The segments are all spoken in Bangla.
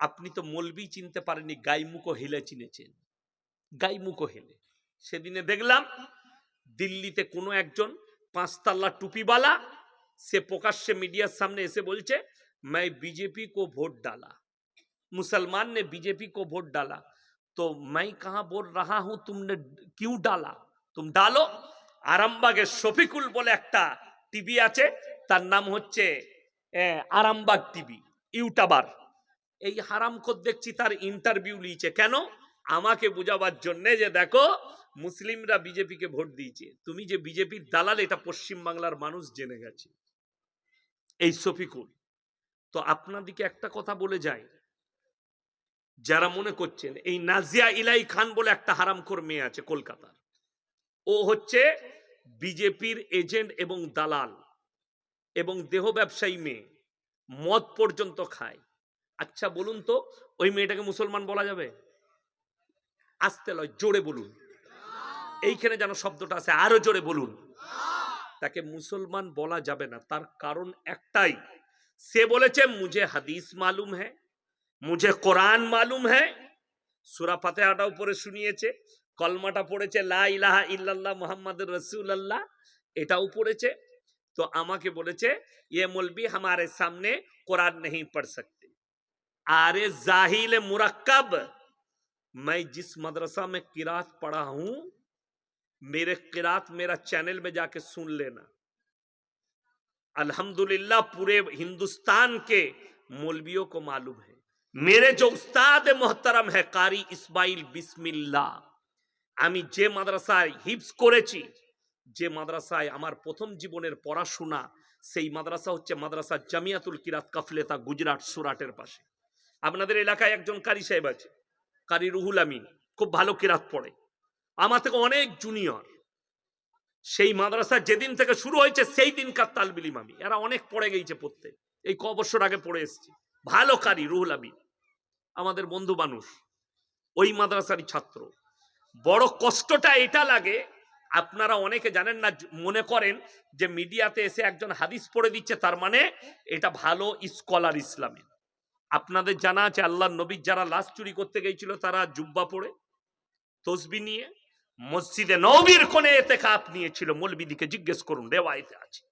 আপনি তো মলবি চিনতে পারেননি গাইমুখো হেলে চিনেছেন গাইমুখো হেলে সেদিনে দেখলাম দিল্লিতে কোনো একজন পাঁচতাল্লা টুপিওয়ালা সে প্রকাশ্যে মিডিয়ার সামনে এসে বলছে मैं बीजेपी को वोट डाला मुसलमान ने बीजेपी को वोट डाला तो मैं कहा बोल रहा हूं तुमने क्यों डाला तुम डालो আরামবাগের শফিকুল বলে একটা টিভি আছে তার নাম হচ্ছে আহ, আরামবাগ টিভি ইউটাবার এই হারামখোর দেখছি তার ইন্টারভিউ নিয়েছে কেন? আমাকে বোঝাবার জন্যে যে দেখো, মুসলিমরা বিজেপিকে ভোট দিয়েছে। তুমি যে বিজেপির দালাল, এটা পশ্চিম বাংলার মানুষ জেনে গেছে। এই শফিকুল, তো আপনাদিকে একটা কথা বলে যায়। যারা মনে করছেন, এই নাজিয়া ইলাই খান বলে একটা হারামখোর মেয়ে আছে কলকাতার। ও হচ্ছে বিজেপির এজেন্ট এবং দালাল এবং দেহ ব্যবসায়ী মেয়ে। মদ পর্যন্ত খায়। আচ্ছা বলুন তো, ওই মেয়েটাকে মুসলমান বলা যাবে? আসতে লয়, জোরে বলুন। এইখানে যেন শব্দটা আছে, আরও জোরে বলুন। তাকে মুসলমান বলা যাবে না, তার কারণ একটাই। সে বলেছে, মুঝে হাদিস মালুম হ্যাঁ মুঝে কোরআন মালুম হ্যাঁ সুরা আটা উপরে শুনিয়েছে, কলমাটা পড়েছে, লা ইলাহা ইল্লাল্লাহ মোহাম্মদ রসুল্লাহ এটাও পড়েছে। তো আমাকে বলেছে ইয়ে মলবি আমার সামনে কোরআন নেই পড় সক अरे जाहिल मुरक्कब मैं जिस मदरसा में किरात पढ़ा हूं मेरे किरात मेरा चैनल में जाके सुन लेना अल्हम्दुलिल्लाह पूरे हिंदुस्तान के मौलवियों को मालूम है मेरे जो उस्ताद मोहतरम है कारी इस्माइल बिस्मिल्लाह আমি যে মাদ্রাসায় হিপস করেছি যে মাদ্রাসায় আমার প্রথম জীবনের পড়াশোনা সেই মাদ্রাসা হচ্ছে মাদ্রাসা জামিয়াতুল কিরাত কাফলেতা গুজরাট সুরাটের পাশে আপনাদের এলাকায় একজন কারি সাহেব আছে, কারি রুহুল আমিন, খুব ভালো কিরাত পড়ে। আমার থেকে অনেক জুনিয়র সেই মাদ্রাসা যেদিন থেকে শুরু হয়েছে, সেই দিনকার তালবিলিম আমি এরা অনেক পড়ে গেছে পড়তে। এই ক বছর আগে পড়ে এসেছি। ভালো কারি রুহুল আমিন। আমাদের বন্ধু মানুষ। ওই মাদ্রাসারই ছাত্র। বড় কষ্টটা এটা লাগে, আপনারা অনেকে জানেন না, মনে করেন যে মিডিয়াতে এসে একজন হাদিস পড়ে দিচ্ছে, তার মানে এটা ভালো স্কলার ইসলামে আপনাদের জানা আছে আল্লাহ নবীর যারা লাশ চুরি করতে গেছিল তারা জুব্বা পড়ে তসবি নিয়ে মসজিদে নবীর কোণে এতে কাপ নিয়েছিল। মৌলবিদিকে জিজ্ঞেস করুন, রেওয়ায়তে আছে।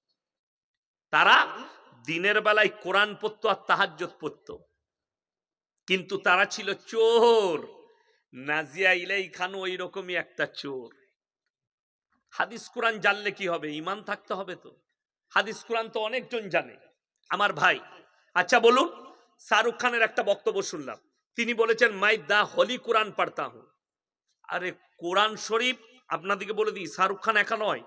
তারা দিনের বেলায় কোরআন পড়তো আর তাহাজ্জত পড়তো। কিন্তু তারা ছিল চোর। নাজিয়া ইলাই খান ওই রকমই একটা চোর। হাদিস কোরআন জানলে কি হবে? ইমান থাকতে হবে তো। হাদিস কোরআন তো অনেকজন জানে। আমার ভাই আচ্ছা বলুন। শাহরুখ খানের একটা বক্তব্য শুনলাম। তিনি বলেছেন, মাই দা হলি কোরআন পড়তা হুঁ। আরে, কোরআন শরীফ আপনাদেরকে বলে দিই, শাহরুখ খান একা নয়।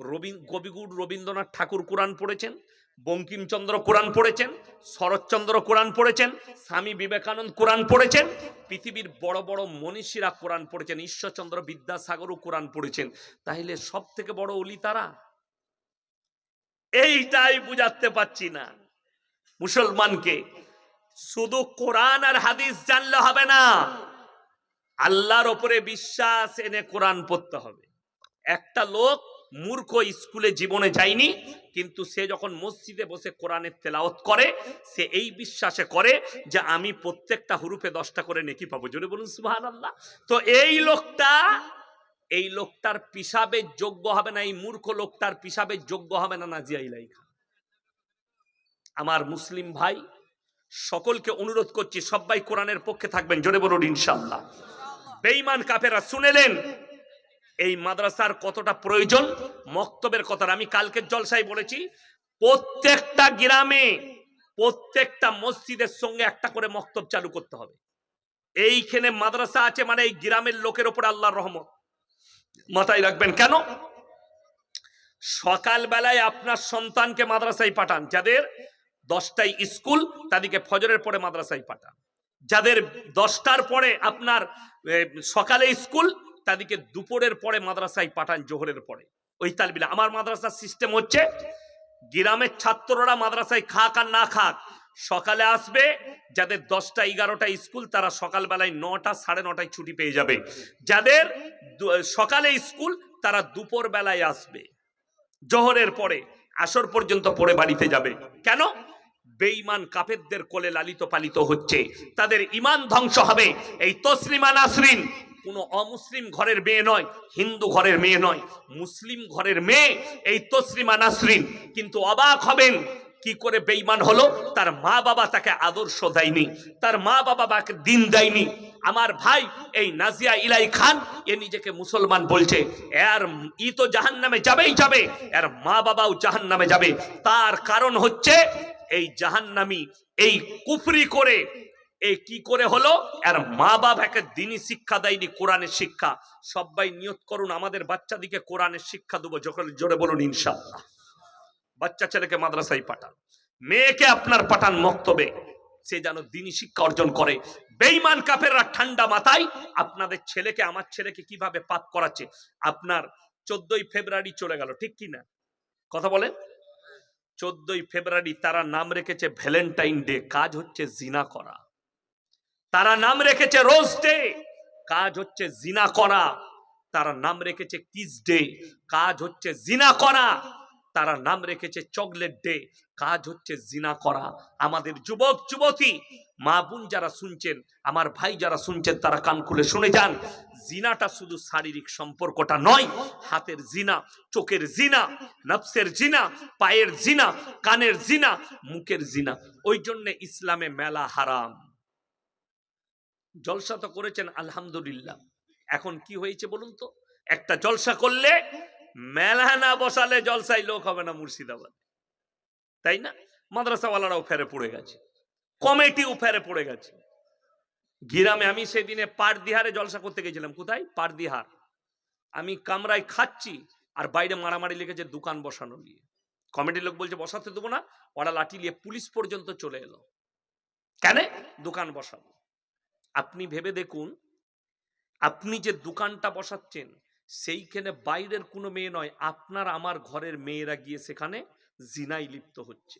রবীন্দ্র কবিগুরু রবীন্দ্রনাথ ঠাকুর কোরআন পড়েছেন, বঙ্কিমচন্দ্র কোরআন পড়েছেন, শরৎচন্দ্র কোরআন পড়েছেন, স্বামী বিবেকানন্দ কোরআন পড়েছেন, পৃথিবীর বড় বড় মনীষীরা কোরআন পড়েছেন, ঈশ্বরচন্দ্র বিদ্যাসাগরও কোরআন পড়েছেন। তাহলে সব থেকে বড় অলি তারা? এইটাই বুঝাতে পাচ্ছি না মুসলমানকে। শুধু কোরআন আর হাদিস জানলে হবে না। আল্লাহর ওপরে বিশ্বাস এনে কোরআন পড়তে হবে। একটা লোক মূর্খ স্কুলে জীবনে যায়নি, কিন্তু সে যখন মসজিদে বসে কোরআনের তেলাওত করে, সে এই বিশ্বাসে করে যে আমি প্রত্যেকটা হুরুফে দশটা করে নেকি পাবো। জোরে বলুন সুবাহান আল্লাহ তো এই লোকটা, এই লোকটার পিসাবের যোগ্য হবে না, এই মূর্খ লোকটার পিসাবের যোগ্য হবে না, নাজিয়া ইলাই আমার মুসলিম ভাই সকলকে অনুরোধ করছি, সবাই কোরআনের পক্ষে থাকবেন, জোরে বলুন ইনশাল্লাহ বেঈমান কাফেরা, শুনেলেন? এই মাদ্রাসার কতটা প্রয়োজন? মক্তবের কথা আমি কালকের জলসাই বলেছি, প্রত্যেকটা গ্রামে, প্রত্যেকটা মসজিদের সঙ্গে একটা করে মক্তব চালু করতে হবে। এইখানে মাদ্রাসা আছে মানে এই গ্রামের লোকের ওপর আল্লাহর রহমত। মাথায় রাখবেন, কেন? সকাল বেলায় আপনার সন্তানকে মাদ্রাসায় পাঠান। যাদের দশটায় স্কুল, তাদেরকে ফজরের পরে মাদ্রাসায় পাঠান। যাদের দশটার পরে আপনার সকালে স্কুল, তাদেরকে দুপুরের পরে মাদ্রাসায় পাঠান জোহরের পরে। ওই তালবিলা। আমার মাদ্রাসার সিস্টেম হচ্ছে, গ্রামের ছাত্ররা মাদ্রাসায় খাক আর না খাক, সকালে আসবে, যাদের দশটা এগারোটা স্কুল, তারা সকালবেলায় নটা, সাড়ে নটায় ছুটি পেয়ে যাবে। যাদের সকালে স্কুল, তারা দুপুর বেলায় আসবে। জোহরের পরে, আসর পর্যন্ত পড়ে বাড়িতে যাবে। কেন? বেঈমান কাফেরদের কোলে লালিত পালিত হচ্ছে। তাদের ইমান ধ্বংস হবে। এই তসলিমা নাসরিন কোনো অমুসলিম ঘরের মেয়ে নয়, হিন্দু ঘরের মেয়ে নয়, মুসলিম ঘরের মেয়ে এই তসলিমা নাসরিন। কিন্তু অবাক হবেন কি করে বেঈমান হলো? তার মা বাবা তাকে আদর্শ দেয়নি, তার মা বাবা তাকে দিন দেয়নি। আমার ভাই, এই নাজিয়া ইলাই খান, এ নিজেকে মুসলমান বলছে, এর ই তো জাহান নামে যাবেই যাবে, এর মা বাবাও জাহান নামে যাবে। তার কারণ হচ্ছে, এই জাহান্নামি, এই কুফরি করে এই কি করে হলো? এর মা বাবা একে দিনই শিক্ষা দেয়নি, কোরআনের শিক্ষা। সবাই নিয়ত করুন, আমাদের বাচ্চাদিকে কোরআনের শিক্ষা দেবো যখন জোরে বলুন, ইনশাআল্লাহ। বাচ্চা ছেলেকে মাদ্রাসায় পাঠান। মেয়েকে আপনার পাঠান মক্তবে। সে যেন দিনী শিক্ষা অর্জন করে। বেইমান কাফেররা ঠান্ডা মাথায় আপনাদের ছেলেকে, আমার ছেলেকে কীভাবে পাপ করাচ্ছে? আপনার চোদ্দই ফেব্রুয়ারি চলে গেল, ঠিক কি না? কথা বলেন। চোদ্দই ফেব্রুয়ারি তারা নাম রেখেছে ভ্যালেন্টাইন ডে, কাজ হচ্ছে জিনা করা। তারা নাম রেখেছে রোজ ডে, কাজ হচ্ছে জিনা করা। তারা নাম রেখেছে কিস ডে, কাজ হচ্ছে জিনা করা। তারা নাম রেখেছে চকলেট ডে। কাজ হচ্ছে জিনা করা। আমাদের যুবক, যুবতী, মা বোন যারা শুনছেন, আমার ভাই যারা শুনছেন, তারা কান খুলে শুনে যান। জিনাটা শুধু শারীরিক সম্পর্কটা নয়, হাতের জিনা, চোখের জিনা, নফসের জিনা, পায়ের জিনা, কানের জিনা, মুখের জিনা। ওই জন্য ইসলামে মেলা হারাম। জলসা তো করেছেন, আলহামদুলিল্লাহ। এখন কি হয়েছে বলুন তো? একটা জলসা করলে মেলা না বসালে জলসায় লোক হবে না মুর্শিদাবাদ। তাই না? মাদ্রাসাওয়ালারাও ফেরে পড়ে গেছে। কমিটিও ফেরে পড়ে গেছে। গিরামে আমি সেদিনে পারদিহারে জলসা করতে গেছিলাম। কোথায়? পারদিহার আমি কামরায় খাচ্ছি আর বাইরে মারামারি লেগেছে দোকান বসানো নিয়ে। কমিটির লোক বলছে, বসাতে দেবো না, ওরা লাঠি নিয়ে পুলিশ পর্যন্ত চলে এলো। কেন? দোকান বসাবো। আপনি ভেবে দেখুন, আপনি যে দোকানটা বসাচ্ছেন সেইখানে বাইরের কোনো মেয়ে নয় আপনার আমার ঘরের মেয়েরা গিয়ে সেখানে জিনাই লিপ্ত হচ্ছে।